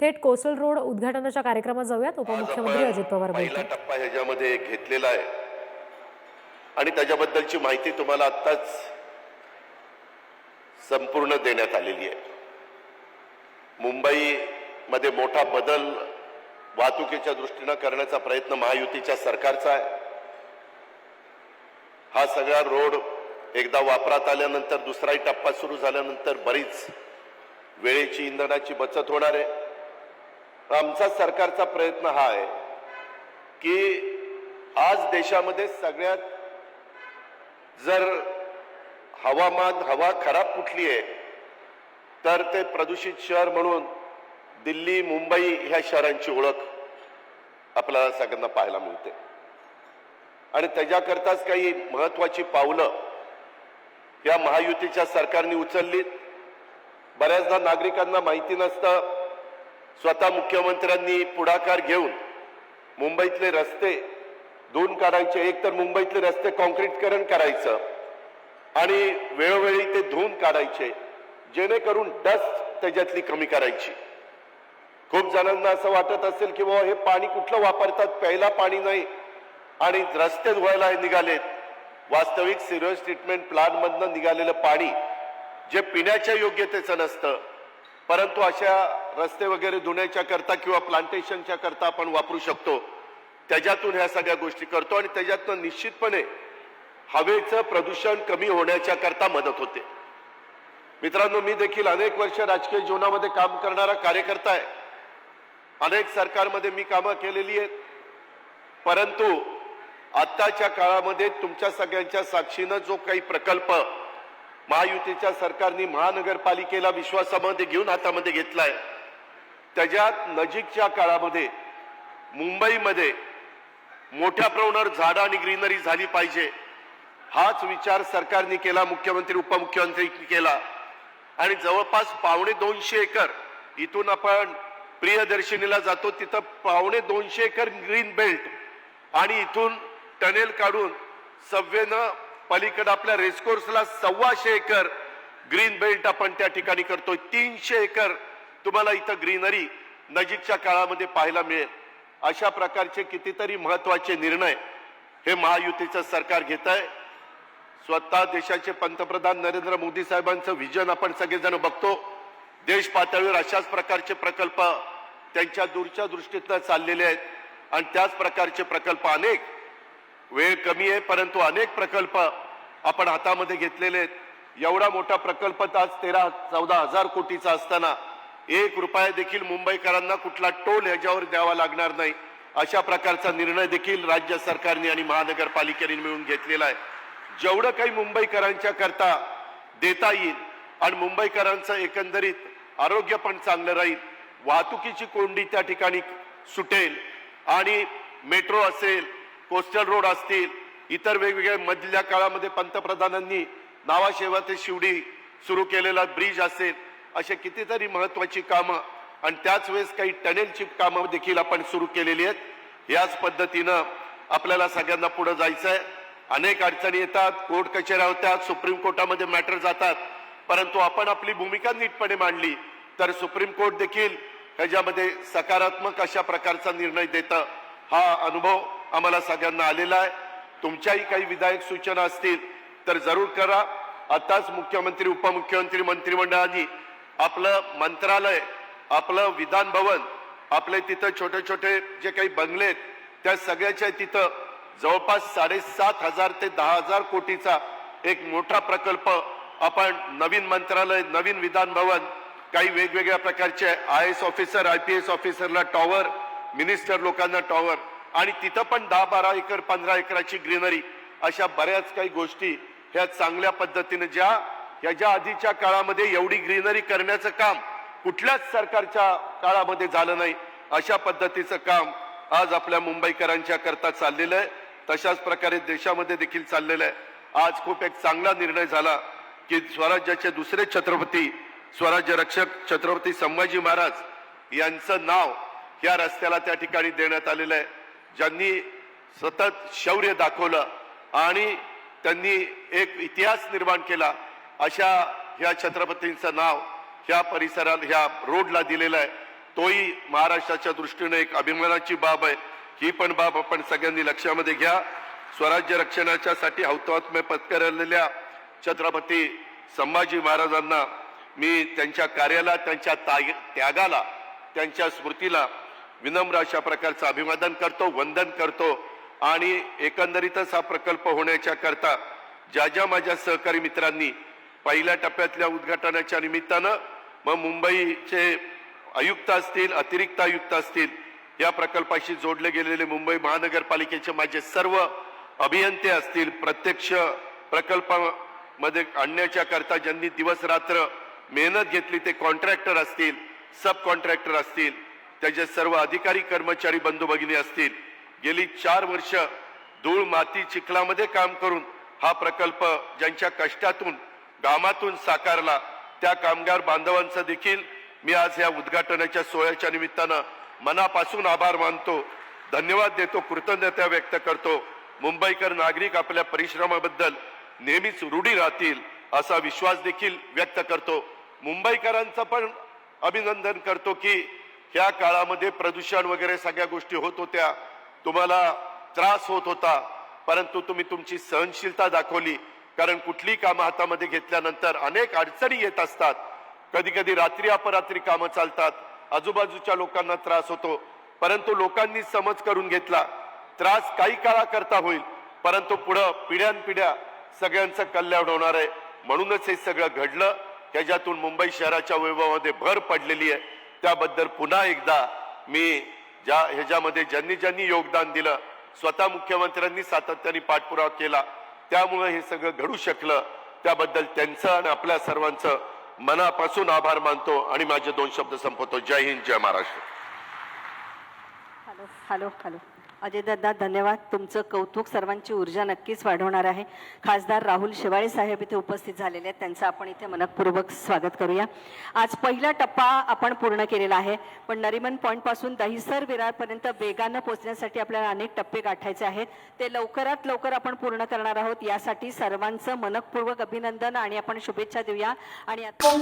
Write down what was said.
थेट coastal road उद्घाटनाच्या कार्यक्रमात जाऊयात. उपमुख्यमंत्री अजित पवार पहिला टप्पा ह्याच्यामध्ये घेतलेला आहे. आणि त्याच्याबद्दलची माहिती तुम्हाला आत्ताच संपूर्ण देण्यात आलेली आहे. मुंबईमध्ये मोठा बदल वाहतुकीच्या दृष्टीनं करण्याचा प्रयत्न महायुतीच्या सरकारचा आहे. हा सगळा रोड एकदा वापरात आल्यानंतर दुसराही टप्पा सुरू झाल्यानंतर बरीच वेळेची इंधनाची बचत होणार आहे. आमचा सरकारचा प्रयत्न हा आहे की आज देशामध्ये सगळ्यात जर हवामान हवा खराब कुठली आहे तर ते प्रदूषित शहर म्हणून दिल्ली मुंबई ह्या शहरांची ओळख आपल्याला सगळ्यांना पाहायला मिळते. आणि त्याच्याकरताच काही महत्वाची पावलं या महायुतीच्या सरकारने उचललीत. बऱ्याचदा नागरिकांना माहिती नसतं स्वतः मुख्यमंत्र्यांनी पुढाकार घेऊन मुंबईतले रस्ते दोन काढायचे एक तर मुंबईतले रस्ते कॉन्क्रीटकरण करायचं आणि वेळोवेळी ते धुवून काढायचे जेणेकरून डस्ट त्याच्यातली कमी करायची. खूप जणांना असं वाटत असेल की बाबा हे पाणी कुठलं वापरतात? प्यायला पाणी नाही आणि रस्ते धुवायला निघालेत. वास्तविक सिरियस ट्रीटमेंट प्लांटमधनं निघालेलं पाणी जे पिण्याच्या योग्यतेचं नसतं परंतु अशा रस्ते वगैरे धुण्याच्या करता किंवा प्लांटेशनच्या करता आपण वापरू शकतो. त्याच्यातून ह्या सगळ्या गोष्टी करतो आणि त्याच्यातनं निश्चितपणे हवेचं प्रदूषण कमी होण्याच्या करता मदत होते. मित्रांनो मी देखील अनेक वर्ष राजकीय जीवनामध्ये काम करणारा कार्यकर्ता आहे. अनेक सरकारमध्ये मी कामं केलेली आहेत. परंतु आत्ताच्या काळामध्ये तुमच्या सगळ्यांच्या साक्षीनं जो काही प्रकल्प महायुतीच्या सरकारने महानगरपालिकेला विश्वासामध्ये घेऊन हातामध्ये घेतलाय. त्याच्यात नजीकच्या काळामध्ये मुंबईमध्ये मोठ्या प्रमाणावर झाडं आणि ग्रीनरी झाली पाहिजे. हाच विचार सरकारने केला मुख्यमंत्री उपमुख्यमंत्र्यांनी केला. आणि जवळपास पावणे दोनशे एकर इथून आपण प्रियदर्शिनीला जातो तिथं पावणे दोनशे एकर ग्रीन बेल्ट आणि इथून टनेल काढून सव्वेनं पलीकडे आपल्या रेसकोर्सला सव्वाशे एकर ग्रीन बेल्ट आपण त्या ठिकाणी करतोय. तीनशे एकर तुम्हाला इथं ग्रीनरी नजीकच्या काळामध्ये पाहायला मिळेल. अशा प्रकारचे कितीतरी महत्त्वाचे निर्णय हे महायुतीचं सरकार घेत आहे स्वतः देशाचे पंतप्रधान नरेंद्र मोदी साहेबांचं व्हिजन आपण सगळेजण बघतो. देश पातळीवर अशाच प्रकारचे प्रकल्प त्यांच्या दूरच्या दृष्टीतनं चाललेले आहेत. आणि त्याच प्रकारचे प्रकल्प अनेक वेळ कमी आहे परंतु अनेक प्रकल्प आपण हातामध्ये घेतलेले आहेत. एवढा मोठा प्रकल्प आज तेरा चौदा हजार कोटीचा असताना एक रुपया देखील मुंबईकरांना कुठला टोल ह्याच्यावर द्यावा लागणार नाही. अशा प्रकारचा निर्णय देखील राज्य सरकारने आणि महानगरपालिकेने मिळून घेतलेला आहे. जेवढं काही मुंबईकरांच्या करता देता येईल आणि मुंबईकरांचं एकंदरीत आरोग्य पण चांगलं राहील वाहतुकीची कोंडी त्या ठिकाणी सुटेल आणि मेट्रो असेल कोस्टल रोड असतील इतर वेगवेगळ्या मधल्या काळामध्ये पंतप्रधानांनी नावाशेवा ते शिवडी सुरू केलेला ब्रिज असेल असे कितीतरी महत्वाची कामं आणि त्याच वेळेस काही टनेलची कामं देखील आपण सुरू केलेली आहेत. याच पद्धतीनं आपल्याला सगळ्यांना पुढे जायचं आहे अनेक अडचणी येतात कोर्ट कचेऱ्या होतात सुप्रीम कोर्टामध्ये मॅटर जातात. परंतु आपण आपली भूमिका नीटपणे मांडली तर सुप्रीम कोर्ट देखील ह्याच्यामध्ये सकारात्मक अशा प्रकारचा निर्णय देतं. हा अनुभव आम्हाला सगळ्यांना आलेला आहे. तुमच्याही काही विधायक सूचना असतील तर जरूर करा. आताच मुख्यमंत्री उपमुख्यमंत्री मंत्रिमंडळाने आपलं मंत्रालय आपलं विधान भवन आपले तिथं छोटे छोटे जे काही बंगले आहेत त्या सगळ्याच्या तिथं जवळपास साडेसात हजार ते दहा हजार कोटीचा एक मोठा प्रकल्प आपण नवीन मंत्रालय नवीन विधान भवन काही वेगवेगळ्या प्रकारचे I S officer I P S ऑफिसरला टॉवर मिनिस्टर लोकांना टॉवर आणि तिथं पण दहा बारा एकर पंधरा एकराची ग्रीनरी अशा बऱ्याच काही गोष्टी ह्या चांगल्या पद्धतीने ज्या ह्याच्या आधीच्या काळामध्ये एवढी ग्रीनरी करण्याचं काम कुठल्याच सरकारच्या काळामध्ये झालं नाही अशा पद्धतीचं काम आज आपल्या मुंबईकरांच्या करता चाललेलं आहे. तशाच प्रकारे देशामध्ये देखील चाललेलं आहे. आज खूप एक चांगला निर्णय झाला की स्वराज्याचे दुसरे छत्रपती स्वराज्य रक्षक छत्रपती संभाजी महाराज यांचं नाव या रस्त्याला त्या ठिकाणी देण्यात आलेलं आहे. ज्यांनी सतत शौर्य दाखवलं आणि त्यांनी एक इतिहास निर्माण केला अशा ह्या छत्रपतींचं नाव ह्या परिसरात ह्या रोडला दिलेलं आहे. तोही महाराष्ट्राच्या दृष्टीने एक अभिमानाची बाब आहे. ही पण बाब आपण सगळ्यांनी लक्षामध्ये घ्या. स्वराज्य रक्षणाच्या साठी हौतात्म्य पत्करलेल्या छत्रपती संभाजी महाराजांना मी त्यांच्या कार्याला त्यांच्या ताग- त्यागाला त्यांच्या स्मृतीला विनम्र अशा प्रकारचं अभिवादन करतो वंदन करतो आणि एकंदरीतच हा प्रकल्प होण्याच्या करता ज्या ज्या माझ्या सहकारी मित्रांनी पहिल्या टप्प्यातल्या उद्घाटनाच्या निमित्तानं मग मुंबईचे आयुक्त असतील अतिरिक्त आयुक्त असतील या प्रकल्पाशी जोडले गेलेले मुंबई महानगरपालिकेचे माझे सर्व अभियंते असतील प्रत्यक्ष प्रकल्पामध्ये आणण्याच्या करता ज्यांनी दिवस रात्र मेहनत घेतली ते कॉन्ट्रॅक्टर असतील सब कॉन्ट्रॅक्टर असतील त्याचे सर्व अधिकारी कर्मचारी बंधू भगिनी असतील. गेली चार वर्ष धूळ माती चिखलामध्ये काम करून हा प्रकल्प ज्यांच्या कष्टातून गामातून साकारला त्या कामगार बांधवांचं देखील मी आज या उद्घाटनाच्या सोहळ्याच्या निमित्तानं मनापासून आभार मानतो. धन्यवाद देतो कृतज्ञता व्यक्त करतो. मुंबईकर नागरिक आपल्या परिश्रमाबद्दल नेहमीच रूढी राहतील असा विश्वास देखील व्यक्त करतो. मुंबईकरांचं पण अभिनंदन करतो की ह्या काळामध्ये प्रदूषण वगैरे सगळ्या गोष्टी होत होत्या. तुम्हाला त्रास होत होता परंतु तुम्ही तुमची सहनशीलता दाखवली. कारण कुठली कामं हातामध्ये घेतल्यानंतर अनेक अडचणी येत असतात. कधी कधी रात्री अपरात्री कामं चालतात. आजूबाजूच्या लोकांना त्रास होतो. परंतु लोकांनी समज करून घेतला. त्रास काही काळाकरता होईल परंतु पुढं पिढ्यानपिढ्या सगळ्यांचं कल्याण होणार आहे. म्हणूनच हे सगळं घडलं. त्याच्यातून मुंबई शहराच्या वैभवामध्ये भर पडलेली आहे. त्याबद्दल पुन्हा एकदा मी ज्या ह्याच्यामध्ये ज्यांनी ज्यांनी योगदान दिलं स्वतः मुख्यमंत्र्यांनी सातत्याने पाठपुरावा केला त्यामुळे हे सगळं घडू शकलं. त्याबद्दल त्यांचं आणि आपल्या सर्वांचं मनापासून आभार मानतो आणि माझे दोन शब्द संपवतो. जय हिंद जय महाराष्ट्र. Hello hello hello. अजयदादा धन्यवाद. तुमचं कौतुक सर्वांची ऊर्जा नक्कीच वाढवणार आहे. खासदार राहुल शेवाळे साहेब इथे उपस्थित झालेले आहेत. त्यांचं आपण इथे मनपूर्वक स्वागत करूया. आज पहिला टप्पा आपण पूर्ण केलेला आहे. पण नरिमन पॉईंटपासून दहिसर विरारपर्यंत वेगानं पोहोचण्यासाठी आपल्याला अनेक टप्पे गाठायचे आहेत. ते लवकरात लवकर आपण पूर्ण करणार आहोत. यासाठी सर्वांचं मनपूर्वक अभिनंदन आणि आपण शुभेच्छा देऊया. आणि आता